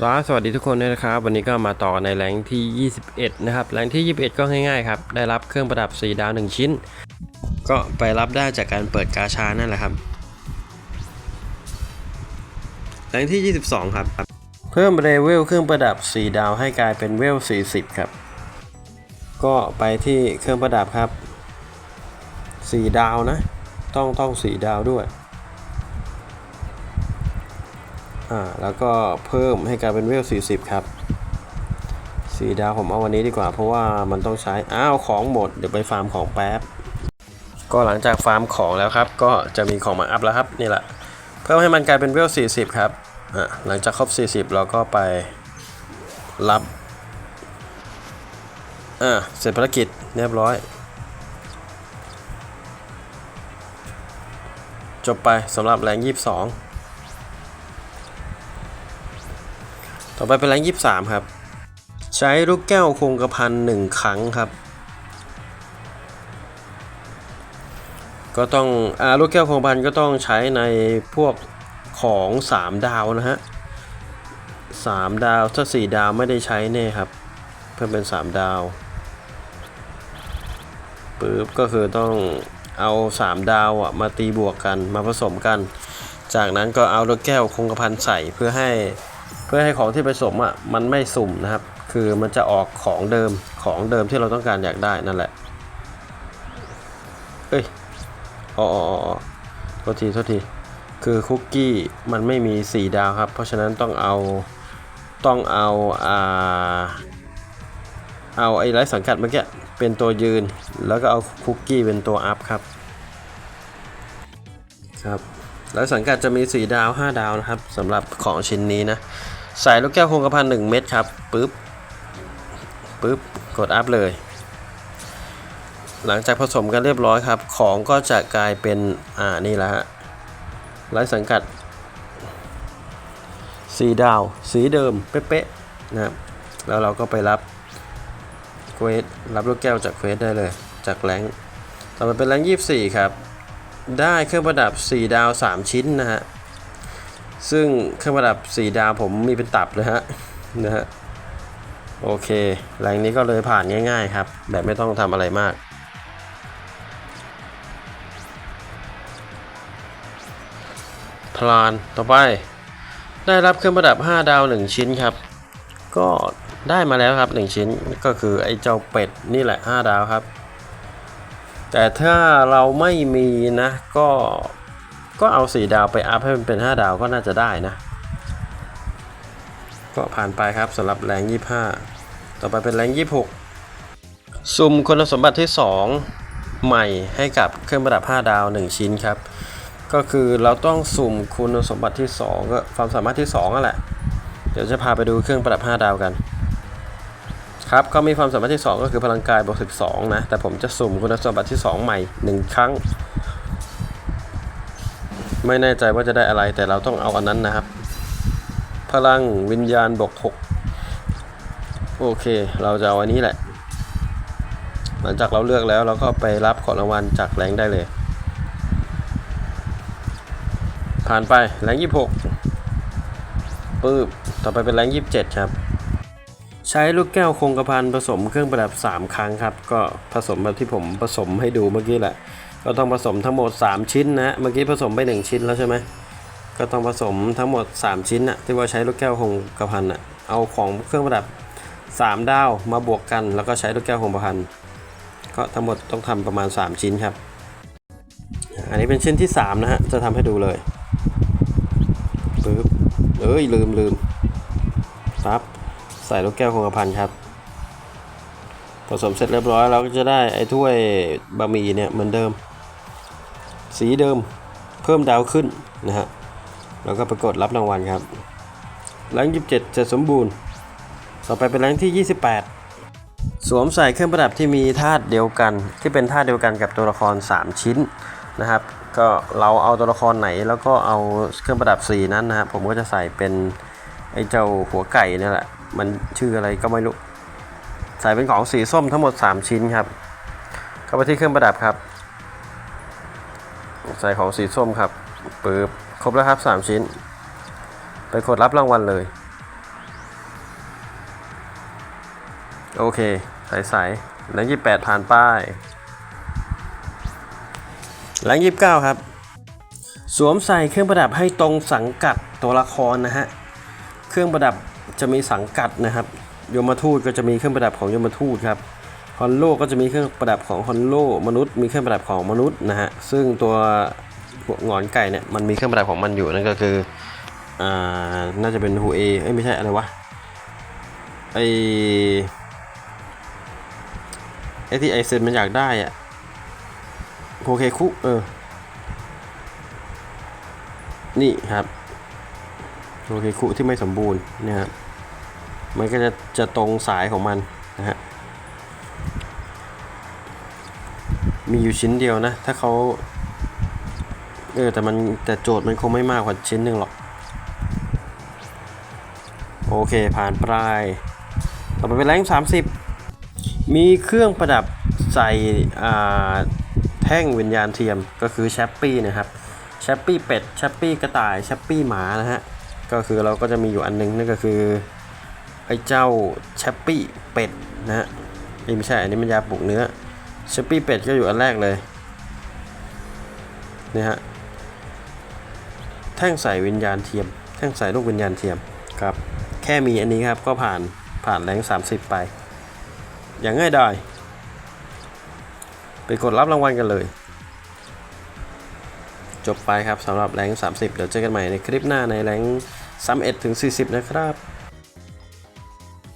ครับสวัสดีทุกคนด้วยนะครับ วันนี้ก็มาต่อในแรงที่ 21 นะครับ แรงที่ 21 ก็ง่ายๆครับ ได้รับเครื่องประดับ4ดาว 1 ชิ้น ก็ไปรับได้จากการเปิดกาชานั่นแหละครับ แรงที่ 22 ครับ เพิ่มเลเวลเครื่องประดับ 4 ดาวให้กลายเป็นเวล 40 ครับ ก็ไปที่เครื่องประดับครับ 4 ดาวนะ ต้องต้อง 4 ดาวด้วย อ่าแล้วก็เพิ่มให้กลายเป็นเวล 40 ครับ4ดาวผมเอาวันนี้ดีกว่า เพราะว่ามันต้องใช้ อ้าว ของหมด เดี๋ยวไปฟาร์มของแป๊บ ก็หลังจากฟาร์มของแล้วครับ ก็จะมีของมาอัพแล้วครับ นี่แหละ เพิ่มให้มันกลายเป็นเวล 40 ครับอ่าหลังจากครบ 40 เราก็ไปรับอ่าเสร็จภารกิจเรียบร้อย จบไปสำหรับแรง 22 ต่อไปเป็นแรงยี่สามครับ ใช้ลูกแก้วคงกระพันหนึ่งครั้งครับ ก็ต้องอ่าลูกแก้วคงกระพันก็ต้องใช้ในพวกของ 3 ดาวนะฮะ3ดาวถ้า4ดาวไม่ได้ใช้แน่ครับ เพื่อเป็น 3 ดาวปึ๊บก็คือต้องเอา 3 ดาวอะมาตีบวกกันมาผสมกัน จากนั้นก็เอาลูกแก้วคงกระพันใส่เพื่อให้ พื่อให้ของที่ผสมอะมันไม่สุ่มนะครับ คือมันจะออกของเดิมของเดิมที่เราต้องการอยากได้นั่นแหละ เอ้ยอ๋ออ๋ออ๋อโทษทีโทษที คือคุกกี้มันไม่มี 4 ดาวครับ เพราะฉะนั้นต้องเอาต้องเอาอ่าเอาไอ้ไร้สังกัดเมื่อกี้เป็นตัวยืน แล้วก็เอาคุกกี้เป็นตัวอัพครับครับ แล้วสังกัดจะมี 4 ดาว 5 ดาวนะครับสำหรับของชิ้นนี้นะ ใส่ลูกแก้วคงกระพัน1เม็ดครับปึ๊บปึ๊บกดอัพเลย หลังจากผสมกันเรียบร้อยครับ ของก็จะกลายเป็นอ่านี่แหละฮะไร้สังกัดสีดาว สีเดิมเป๊ะๆนะครับแล้วเราก็ไปรับเควสรับลูกแก้วจากเควสได้เลย จากแรงต่อไปเป็นแรงค์24ครับ ได้เครื่องประดับ 4 ดาว 3 ชิ้นนะฮะ ซึ่งเครื่องประดับ4ดาวผมมีเป็นตับเลยฮะนะฮะโอเคแรงนี้ก็เลยผ่านง่าย ๆ ครับ แบบไม่ต้องทำอะไรมาก พลานต่อไป ได้รับเครื่องประดับ 5 ดาว 1 ชิ้นครับ ก็ได้มาแล้วครับ 1 ชิ้นก็คือไอ้เจ้าเป็ดนี่แหละ 5 ดาวครับ แต่ถ้าเราไม่มีนะก็ ก็เอา 4 ดาวไปอัพให้มันเป็น 5 ดาวก็น่าจะได้นะ ก็ผ่านไปครับสำหรับแรง 25 ต่อไปเป็นแรง 26 ซุ่มคุณสมบัติที่ 2 ใหม่ให้กับเครื่องประดับ 5 ดาว 1 ชิ้นครับ ก็คือเราต้องสุ่มคุณสมบัติที่2ก็ความสามารถที่2นั่นแหละ เดี๋ยวจะพาไปดูเครื่องประดับ 5 ดาวกันครับก็มีความสามารถที่ 2 ก็คือพลังกายบวก12 นะ แต่ผมจะสุ่มคุณสมบัติที่ 2 ใหม่ 1 ครั้ง ไม่แน่ใจว่าจะได้อะไรแต่เราต้องเอาอันนั้นนะครับ พลังวิญญาณบวก6โอเค เราจะเอาอันนี้แหละ หลังจากเราเลือกแล้วเราก็ไปรับของรางวัลจากแรงได้เลย ผ่านไปแรงค์26ปึ๊บต่อไปเป็นแรงค์27ครับ ใช้ลูกแก้วคงกระพันผสมเครื่องประดับ 3 ครั้งครับ ก็ผสมแบบที่ผมผสมให้ดูเมื่อกี้แหละ ก็ต้องผสมทั้งหมด 3 ชิ้นนะเมื่อกี้ผสมไป 1 ชิ้นแล้วใช่ไหมก็ต้องผสมทั้งหมด 3 ชิ้นนะที่ว่าใช้ลูกแก้วคงกระพันน่ะเอาของเครื่องประดับ 3 ดาวมาบวกกัน แล้วก็ใช้ลูกแก้วคงกระพันก็ทั้งหมดต้องทำประมาณ 3 ชิ้นครับ อันนี้เป็นชิ้นที่ 3 นะฮะจะทำให้ดูเลยปึ๊บเอ้ยลืมลืมปั๊บใส่ลูกแก้วคงกระพันครับ ผสมเสร็จเรียบร้อยเราก็จะได้ไอ้ถ้วยบะหมี่เนี่ยเหมือนเดิม สีเดิมเพิ่มดาวขึ้นนะฮะแล้วก็ไปกดรับรางวัลครับแรง27จะสมบูรณ์ ต่อไปเป็นแรงที่ 28 สวมใส่เครื่องประดับที่มีธาตุเดียวกัน ที่เป็นธาตุเดียวกันกับตัวละคร 3 ชิ้นนะครับ ก็เราเอาตัวละครไหนแล้วก็เอาเครื่องประดับ4นั้นนะครับผมก็จะใส่เป็นไอ้เจ้าหัวไก่นี่แหละ มันชื่ออะไรก็ไม่รู้ ใส่เป็นของสีส้มทั้งหมด 3 ชิ้นครับเข้าไปที่เครื่องประดับครับ ใส่ของสีส้มครับปึ๊บครบแล้วครับ 3 ชิ้น ไปกดรับรางวัลเลย โอเค ใส่ใส่แรงยี่แปดผ่านป้ายแรงยี่เก้าครับ สวมใส่เครื่องประดับให้ตรงสังกัดตัวละครนะฮะ เครื่องประดับจะมีสังกัดนะครับ ยมทูตก็จะมีเครื่องประดับของยมทูตครับ ฮอนโลก็จะมีเครื่องประดับของฮอนโลมนุษย์มีเครื่องประดับของมนุษย์นะฮะซึ่งตัวหงอนไก่เนี่ยมันมีเครื่องประดับของมันอยู่นั่นก็คืออ่าน่าจะเป็นฮูเอเอ้ยไม่ใช่อะไรวะไอไอที่ไอเซนมันอยากได้อะโอเคคุเออนี่ครับโอเคคุที่ไม่สมบูรณ์เนะครับมันก็จะจะตรงสายของมันนะฮะ มีอยู่ชิ้นเดียวนะ ถ้าเขาเออแต่มันแต่โจทย์มันคงไม่มากกว่าชิ้นหนึ่งหรอก โอเคผ่านปลาย ต่อไปเป็นแรงสามสิบมีเครื่องประดับใส่แท่งวิญญาณเทียมก็คือแชปปี้นะครับแชปปี้เป็ดแชปปี้กระต่ายแชปปี้หมานะฮะก็คือเราก็จะมีอยู่อันนึงนั่นก็คือไอ้เจ้าแชปปี้เป็ดนะฮะเอ้ไม่ใช่อันนี้มันยาปลุกเนื้อ ชปปี้เป็ดก็อยู่อันแรกเลยนี่ฮะแท่งใส่วิญญาณเทียม แท่งใส่ลูกวิญญาณเทียมครับแค่มีอันนี้ครับก็ผ่านผ่านแรง30 ไป อย่างง่ายดายไปกดรับรางวัลกันเลย จบไปครับสำหรับแรง30 เดี๋ยวเจอกันใหม่ในคลิปหน้าในแรง31ถึง40 นะครับ